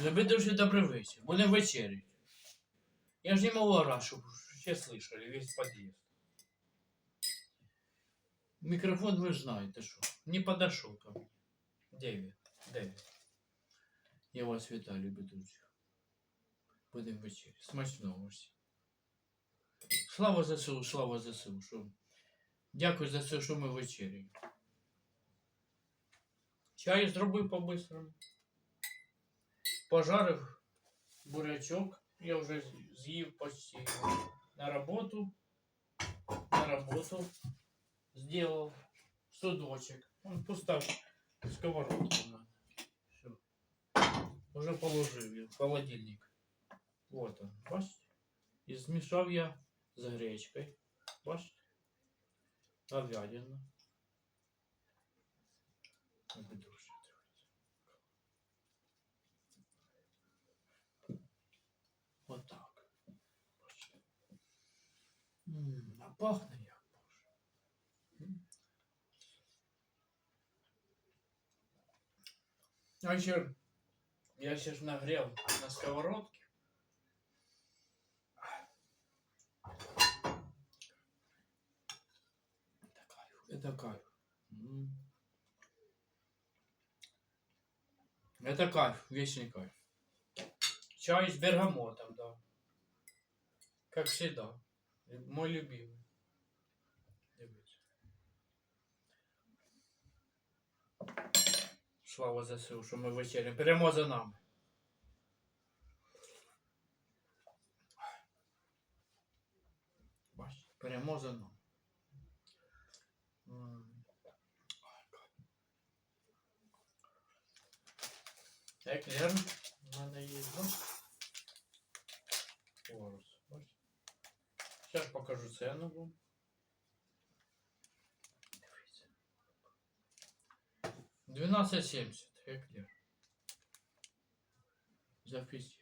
Любі дуже добрий вечір. Будемо вечерять. Я ж не могу раз, чтобы все слышали, весь подъезд. Микрофон вы же знаете, что. Не подошел ко мне. Дэвид, Дэвид. Я вас вітаю, любі друзі. Будемо вечерять. Смачного всім. Слава ЗСУ, слава ЗСУ. Що... Дякую за все, що ми вечеряємо. Чай зробив по-бистрому. Пожарив бурячок. Я вже з- з'їв почти на роботу. На роботу сделал судочек. Он пуста сковородка у мене. Все. Уже положив її в холодильник. Вот он, бачите? І змішав я з гречкою. Бачите? Говядина. А пахне як, боже. А ще я ж нагрел на сковородке. Это кайф. Это кайф. Это кайф, вечный кайф. Чай с бергамотом, да. Как всегда. Мой любимый. Дивіться. Слава ЗСУ, що ми вечеряємо. Прямо за нами. Бачите, за нами. М. Еклер Зараз покажу ціну вам. Дивіться. 12,70 еклер. Зафіксуйте.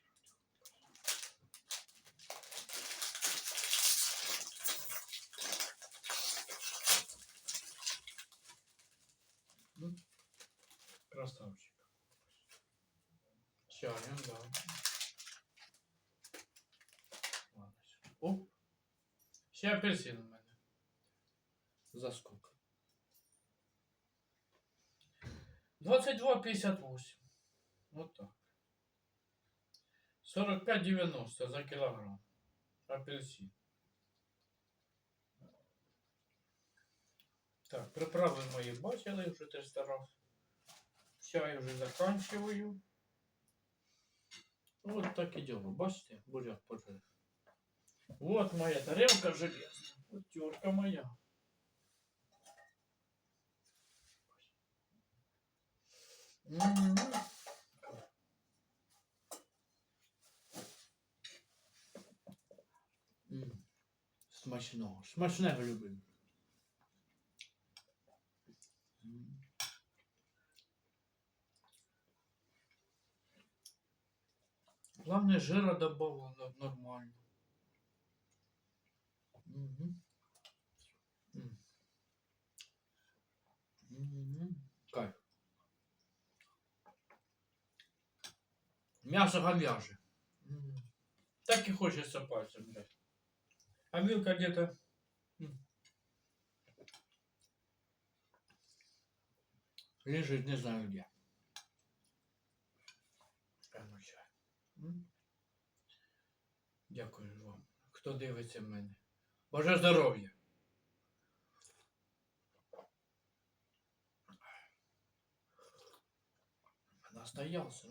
Ну, Красавчик. Чаем, да. Ще апельсин у мене. За сколько? 22,58. Вот так. 45,90 за килограмм. Апельсин. Так, приправи мої бачили, вже теж старав. Чай вже заканчиваю. Вот так и дело. Бачите, буряк пожарив. Вот моя тарелка железная. Вот терка моя. М. М. Смачного. Смачного любим. М. Главное, жира добавлено нормально. Кайф. Мясо говяже. Так и хочется пальцем взять. А вилка где-то... Лежит, не знаю где. Чай. Дякую вам, хто дивиться мене. Боже здоров'я. Настоялся.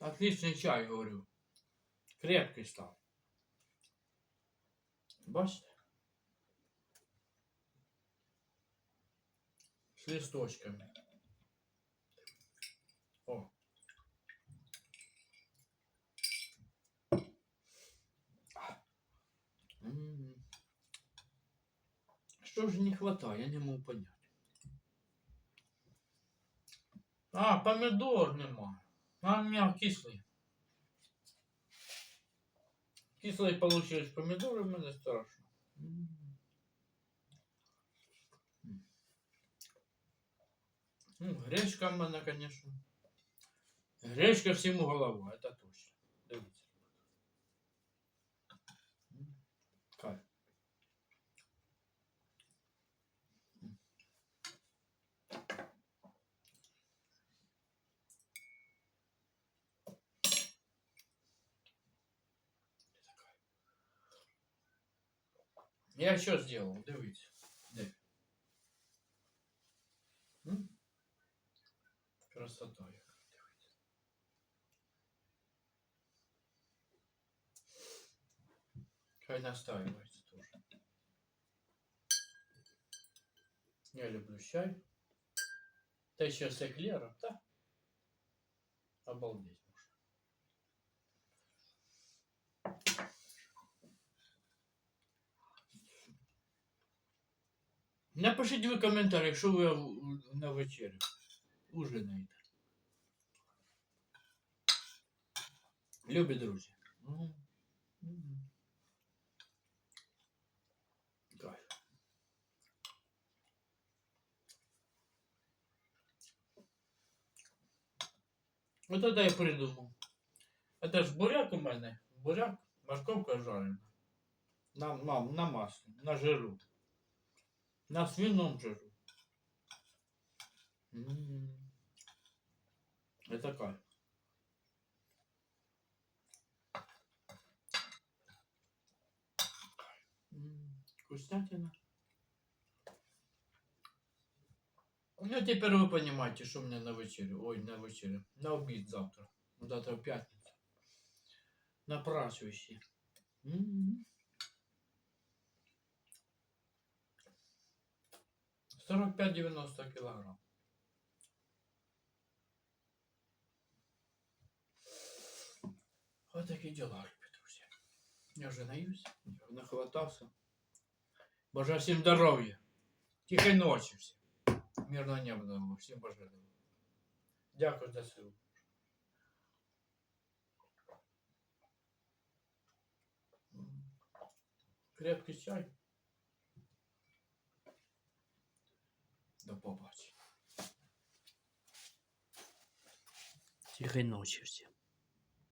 Отличный чай, говорю. Крепкий стал. Бачите? С листочками. Что же не хватает, я не могу понять. А, помидор нема. А, у меня кислый. получилось получились помидоры, мне страшно. Ну, гречка в конечно. Гречка всему голова, это точно. Дивіться. Кайф. Я що зробив? Дивіться. Красота Хай настаивается тоже. Я люблю чай. Да еще с эклером, да? Обалдеть можно. Напишіть ви коментарі, якщо ви в- на вечері ужинаєте. Любі друзі. М. М. Вот это я придумал. Это ж буряк у мене. Буряк, морковка жарена. На, на, на маслі, на жиру. На свином жиру. М. Это кайф. М, Вкуснятина. Ну, теперь вы понимаете, что мне на вечерю. Ой, на вечерю. На обід завтра. Ну, завтра в п'ятницю. Напрашуючи. М. 45-90 килограмм. Вот такие дела, любі друзі. Я вже наюсь, я нахватався. Бажаю всім здоров'я. Тихої ночі всім. Мирного неба нам всім бажаємо. Дякую за силу. Крепкий чай. До побачення. Тихої ночі всім.